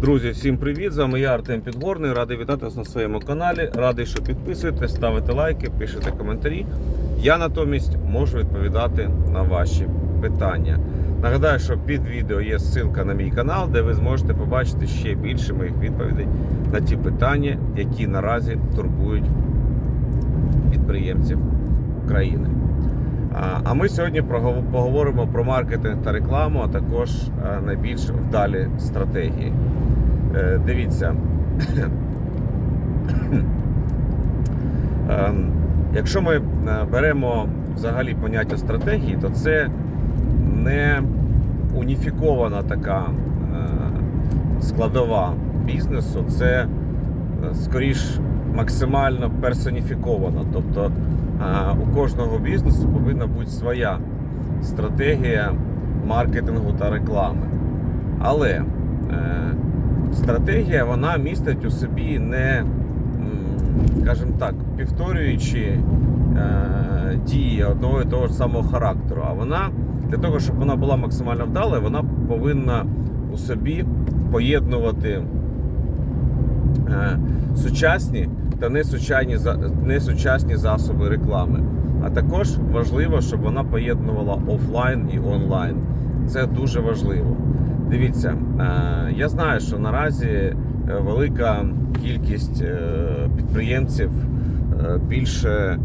Друзі, всім привіт! З вами я Артем Підгорний. Радий вітати вас на своєму каналі. Радий, що підписуєтесь, ставите лайки, пишете коментарі. Я натомість можу відповідати на ваші питання. Нагадаю, що під відео є ссылка на мій канал, де ви зможете побачити ще більше моїх відповідей на ті питання, які наразі турбують підприємців України. А- ми сьогодні поговоримо про маркетинг та рекламу, а також е, найбільш вдалі стратегії. Е, Дивіться, Ем, якщо ми е, беремо взагалі поняття стратегії, то це не уніфікована така складова бізнесу, це скоріш максимально персоніфіковано. Тобто у кожного бізнесу повинна бути своя стратегія маркетингу та реклами. Але е, стратегія вона містить у собі не, скажімо так, повторюючи е, дії одного і того ж самого характеру. А вона для того, щоб вона була максимально вдалою, вона повинна у собі поєднувати е, сучасні та несучасні, за- несучасні засоби реклами. А також важливо, щоб вона поєднувала офлайн і онлайн. Це дуже важливо. Дивіться, е, я знаю, що наразі е, велика кількість е, підприємців більше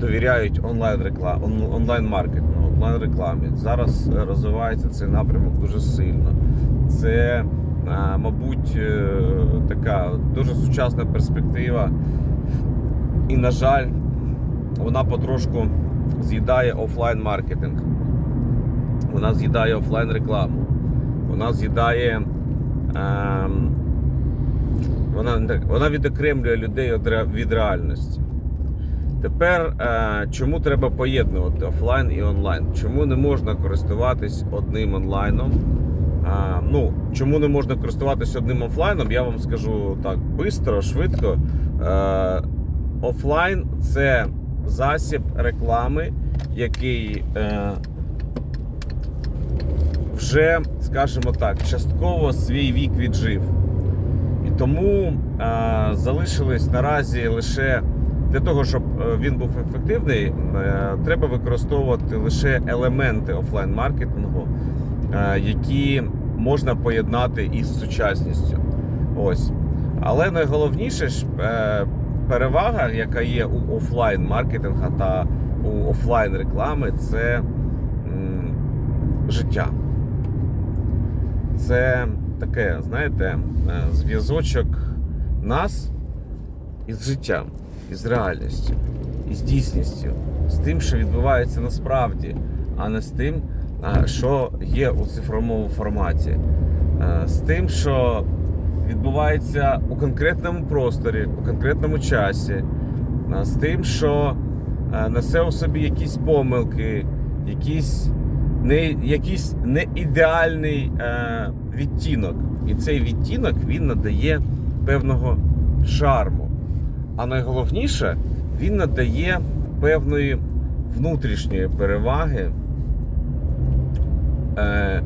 довіряють онлайн рекламі, онлайн маркетингу, онлайн рекламі. Зараз розвивається цей напрямок дуже сильно. Це, мабуть, е, така дуже сучасна перспектива. І, на жаль, вона потрошку з'їдає офлайн маркетинг. Вона з'їдає офлайн рекламу. Вона з'їдає. Ем, вона, вона відокремлює людей від реальності. Тепер е, чому треба поєднувати офлайн і онлайн? Чому не можна користуватись одним онлайном? А, ну, чому не можна користуватись одним офлайном? Я вам скажу так швидко, швидко. Е, офлайн це засіб реклами, який е, вже, скажімо так, частково свій вік віджив. І тому е, залишились наразі лише для того, щоб е, він був ефективний, е, треба використовувати лише елементи офлайн-маркетингу, які можна поєднати із сучасністю. Ось. Але найголовніше ж е, перевага, яка є у офлайн маркетингу та у офлайн реклами, це життя. Це таке, знаєте, е, зв'язочок нас із життям, із реальністю, із дійсністю, з тим, що відбувається насправді, а не з тим, що є у цифровому форматі, Е, з тим, що відбувається у конкретному просторі, у конкретному часі, е, з тим, що е, несе у собі якісь помилки, якісь не, якийсь не ідеальний е, відтінок. І цей відтінок він надає певного шарму. А найголовніше, він надає певної внутрішньої переваги е,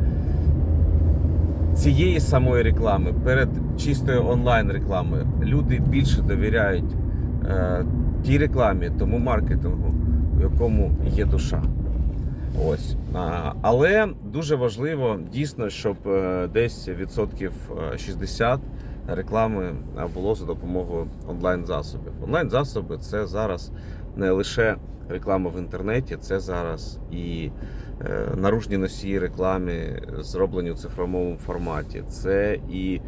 цієї самої реклами перед чистою онлайн рекламою. Люди більше довіряють е, тій рекламі, тому маркетингу, в якому є душа. Ось. Але дуже важливо дійсно, щоб е, десь відсотків е, 60 реклами е, було за допомогою онлайн-засобів. Онлайн-засоби це зараз не лише реклама в інтернеті, це зараз і е, наружні носії реклами, зроблені у цифровому форматі. Це і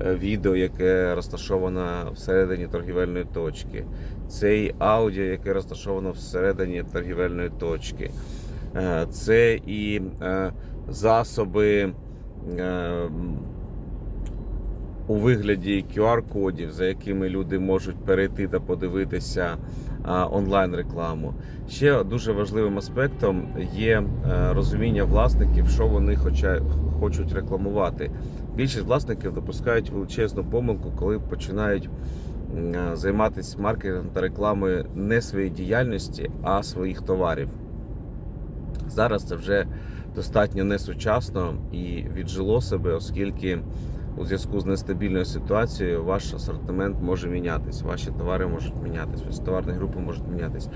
е, відео, яке розташовано всередині торгівельної точки. Це і аудіо, яке розташовано всередині торгівельної точки. Е, Це і засоби у вигляді QR-кодів, за якими люди можуть перейти та подивитися онлайн-рекламу. Ще дуже важливим аспектом є е, розуміння власників, що вони хочуть рекламувати. Більшість власників допускають величезну помилку, коли починають е, займатися маркетингом та рекламою не своєї діяльності, а своїх товарів. Зараз це вже достатньо несучасно і віджило себе, оскільки у зв'язку з нестабільною ситуацією ваш асортимент може мінятись, ваші товари можуть мінятись, ваші товарні групи можуть мінятись.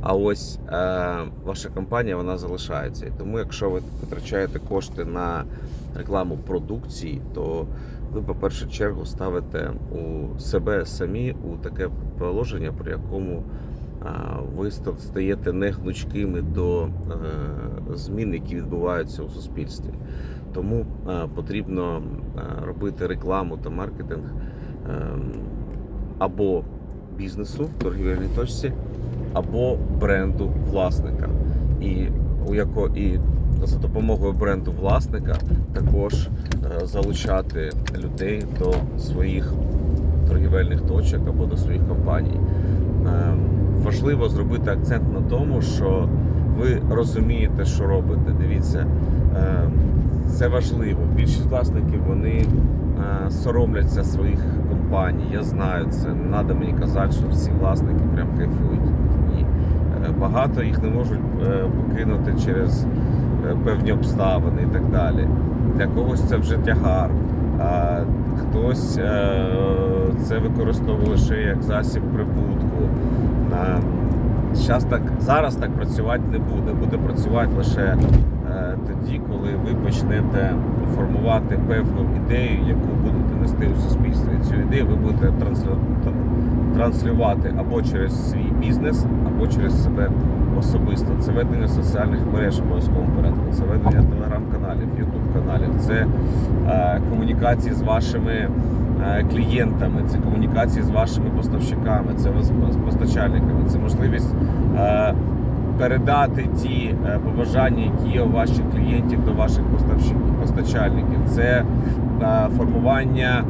А ось е, ваша компанія вона залишається. І тому, якщо ви витрачаєте кошти на рекламу продукції, то ви, по першу чергу, ставите у себе самі у таке положення, при якому ви ста- стаєте негнучкими до е, змін, які відбуваються у суспільстві. Тому е, потрібно е, робити рекламу та маркетинг ем, або бізнесу, в торгівельній точці, або бренду власника. І у яко і за допомогою бренду власника також е, залучати людей до своїх торгівельних точок або до своїх компаній. Е, Важливо зробити акцент на тому, що ви розумієте, що робите. Дивіться, е, це важливо. Більшість власників вони е, соромляться своїх компаній. Я знаю це. Не треба мені казати, що всі власники прям кайфують. Ні. Е, Багато їх не можуть е, покинути через певні обставини і так далі. Для когось це вже тягар, а хтось це використовує лише як засіб прибутку. Е, Щас так, зараз так працювати не буде. Буде працювати лише тоді, коли ви почнете формувати певну ідею, яку будете нести у суспільство. І цю ідею ви будете транслю- транслювати або через свій бізнес, або через себе особисто. Це ведення соціальних мереж в обов'язковому порядку, це ведення телеграм-каналів, ютуб-каналів, це е, комунікації з вашими е, клієнтами, це комунікації з вашими поставщиками, це постачальниками, це можливість е, передати ті е, побажання, які є у ваших клієнтів до ваших постачальників. Це е, формування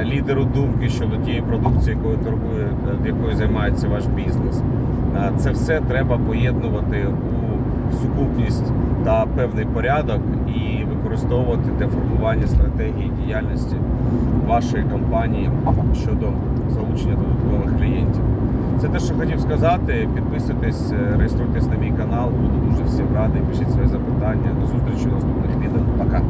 е, лідеру думки щодо тієї продукції, якою торгує, якою займається ваш бізнес. Це все треба поєднувати у сукупність та певний порядок і використовувати для формування стратегії діяльності вашої компанії щодо залучення додаткових клієнтів. Це те, що хотів сказати. Підписуйтесь, е, реєструйтесь на мій канал. Буду дуже всім радий. Пишіть свої запитання. До зустрічі в наступних відео. Пока.